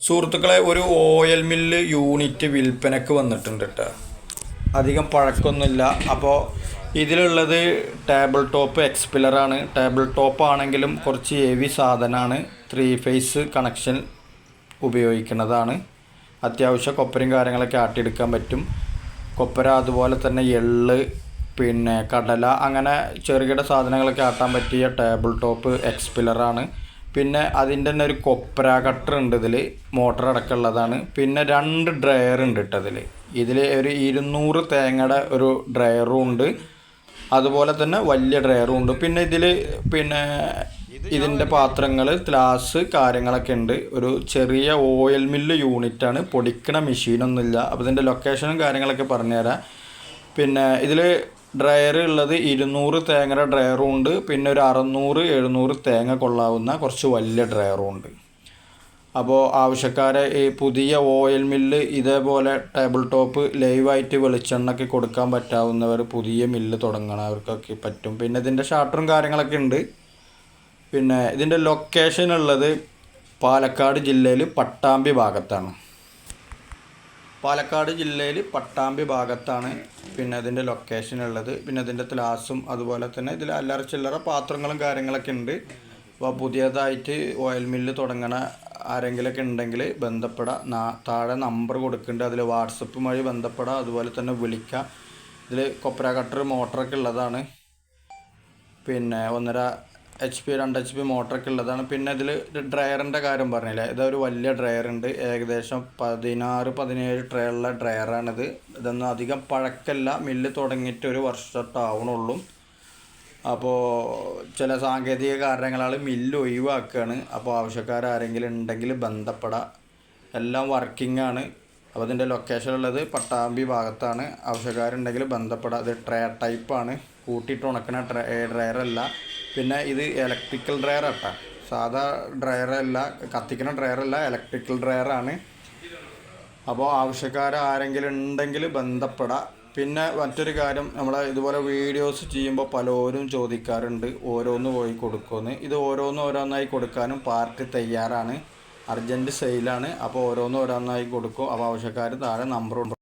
സുഹൃത്തുക്കളെ ഒരു oil mill unit വിൽപ്പനക്ക് വന്നിട്ടുണ്ട് കേട്ടോ അധികം പഴക്കമൊന്നുമില്ല അപ്പോൾ ഇതിലുള്ളത് ടേബിൾ ടോപ്പ് എക്സ്പിലറാണ് ടേബിൾ ടോപ്പ് ആണെങ്കിലും കുറച്ച് ഹെവി സാധനമാണ് ത്രീ ഫേസ് കണക്ഷൻ ഉപയോഗിക്കുന്നതാണ്. അത്യാവശ്യം കൊപ്പരയും കാര്യങ്ങളൊക്കെ ആട്ടിയെടുക്കാൻ പറ്റും. കൊപ്പര അതുപോലെ തന്നെ എള്ള് പിന്നെ കടല അങ്ങനെ ചെറുകിട സാധനങ്ങളൊക്കെ ആട്ടാൻ പറ്റിയ ടേബിൾ ടോപ്പ് എക്സ്പിലറാണ് പിന്നെ അതിന്റെ തന്നെ ഒരു കൊപ്ര കട്ടർ ഉണ്ട് ഇതിൽ മോട്ടർ അടക്കമുള്ളതാണ്. പിന്നെ രണ്ട് ഡ്രയർ ഉണ്ട് ഇട്ടതിൽ ഇതിൽ ഒരു ഇരുന്നൂറ് തേങ്ങയുടെ ഒരു ഡ്രയറും ഉണ്ട്. അതുപോലെ തന്നെ വലിയ ഡ്രയറും ഉണ്ട്. പിന്നെ ഇതിൽ പിന്നെ ഇതിന്റെ പാത്രങ്ങൾ ഗ്ലാസ് കാര്യങ്ങളൊക്കെ ഉണ്ട്. ഒരു ചെറിയ ഓയിൽ മില്ല് യൂണിറ്റാണ് പൊടിക്കണ മെഷീനൊന്നുമില്ല അപ്പോൾ ഇതിന്റെ ലൊക്കേഷനും കാര്യങ്ങളൊക്കെ പറഞ്ഞുതരാം. പിന്നെ ഇതിൽ ഡ്രയർ ഉള്ളത് ഇരുന്നൂറ് തേങ്ങയുടെ ഡ്രയറും ഉണ്ട്. പിന്നെ ഒരു അറുന്നൂറ് എഴുന്നൂറ് തേങ്ങ കൊള്ളാവുന്ന കുറച്ച് വലിയ ഡ്രയറും ഉണ്ട്. അപ്പോൾ ആവശ്യക്കാരെ ഈ പുതിയ ഓയിൽ മില്ല് ഇതേപോലെ ടേബിൾ ടോപ്പ് ലൈവായിട്ട് വെളിച്ചെണ്ണയ്ക്ക് കൊടുക്കാൻ പറ്റാവുന്നവർ പുതിയ മില്ല് തുടങ്ങണവർക്കൊക്കെ പറ്റും. പിന്നെ ഇതിന്റെ ഷാട്ടറും കാര്യങ്ങളൊക്കെ ഉണ്ട്. പിന്നെ ഇതിന്റെ ലൊക്കേഷൻ ഉള്ളത് പാലക്കാട് ജില്ലയിൽ പട്ടാമ്പി ഭാഗത്താണ്. പാലക്കാട് ജില്ലയിൽ പട്ടാമ്പി ഭാഗത്താണ് പിന്നെ അതിന്റെ ലൊക്കേഷൻ ഉള്ളത്. പിന്നെ അതിന്റെ ത്ലാസും അതുപോലെ തന്നെ ഇതിൽ അല്ലറ ചില്ലറ പാത്രങ്ങളും കാര്യങ്ങളൊക്കെ ഉണ്ട്. അപ്പോൾ പുതിയതായിട്ട് ഓയിൽ മില്ല് തുടങ്ങണ ആരെങ്കിലുമൊക്കെ ഉണ്ടെങ്കിൽ ബന്ധപ്പെടാം. താഴെ നമ്പർ കൊടുക്കുന്നുണ്ട്. അതിൽ വാട്സപ്പ് വഴി ബന്ധപ്പെടാം. അതുപോലെ തന്നെ വിളിക്കാം. ഇതിൽ കൊപ്ര കട്ടർ മോട്ടറൊക്കെ ഉള്ളതാണ്. പിന്നെ ഒന്നര എച്ച് പി രണ്ട് എച്ച് പി മോട്ടറൊക്കെ ഉള്ളതാണ്. പിന്നെ ഇതിൽ ഡ്രയറിന്റെ കാര്യം പറഞ്ഞില്ലേ? ഇതൊരു വലിയ ഡ്രയർ ഉണ്ട്. ഏകദേശം പതിനാറ് പതിനേഴ് ഉള്ള ഡ്രയറാണിത് ഇതൊന്നും അധികം പഴക്കല്ല. മില്ല് തുടങ്ങിയിട്ട് ഒരു വർഷത്താവണുള്ളൂ അപ്പോൾ ചില സാങ്കേതിക കാരണങ്ങളാൽ മില്ല് ഒഴിവാക്കുകയാണ് അപ്പോൾ ആവശ്യക്കാർ ആരെങ്കിലും ഉണ്ടെങ്കിൽ ബന്ധപ്പെടാം. എല്ലാം വർക്കിംഗ് ആണ് അപ്പോൾ ഇതിന്റെ ലൊക്കേഷൻ ഉള്ളത് പട്ടാമ്പി ഭാഗത്താണ്. ആവശ്യക്കാരുണ്ടെങ്കിൽ ബന്ധപ്പെടാം. ഇത് ട്രേ ടൈപ്പാണ് കൂട്ടിയിട്ട് ഉണക്കണ ട്രേ ഡ്രയറല്ല പിന്നെ ഇത് ഇലക്ട്രിക്കൽ ഡ്രയർ ആട്ടാ. സാധാ ഡ്രയറല്ല കത്തിക്കുന്ന ഡ്രയറല്ല ഇലക്ട്രിക്കൽ ഡ്രയറാണ് അപ്പോൾ ആവശ്യക്കാർ ആരെങ്കിലും ഉണ്ടെങ്കിൽ ബന്ധപ്പെടാം. പിന്നെ മറ്റൊരു കാര്യം നമ്മൾ ഇതുപോലെ വീഡിയോസ് ചെയ്യുമ്പോൾ പലരും ചോദിക്കാറുണ്ട് ഓരോന്ന് പോയി കൊടുക്കുമെന്ന്. ഇത് ഓരോന്ന് ഓരോന്നായി കൊടുക്കാനും പാർട്ടി തയ്യാറാണ്. അർജന്റ് സെയിലാണ്. അപ്പോൾ ഓരോന്ന് ഓരോന്നായി കൊടുക്കും. അപ്പോൾ ആവശ്യക്കാർ താഴെ നമ്പറുണ്ട്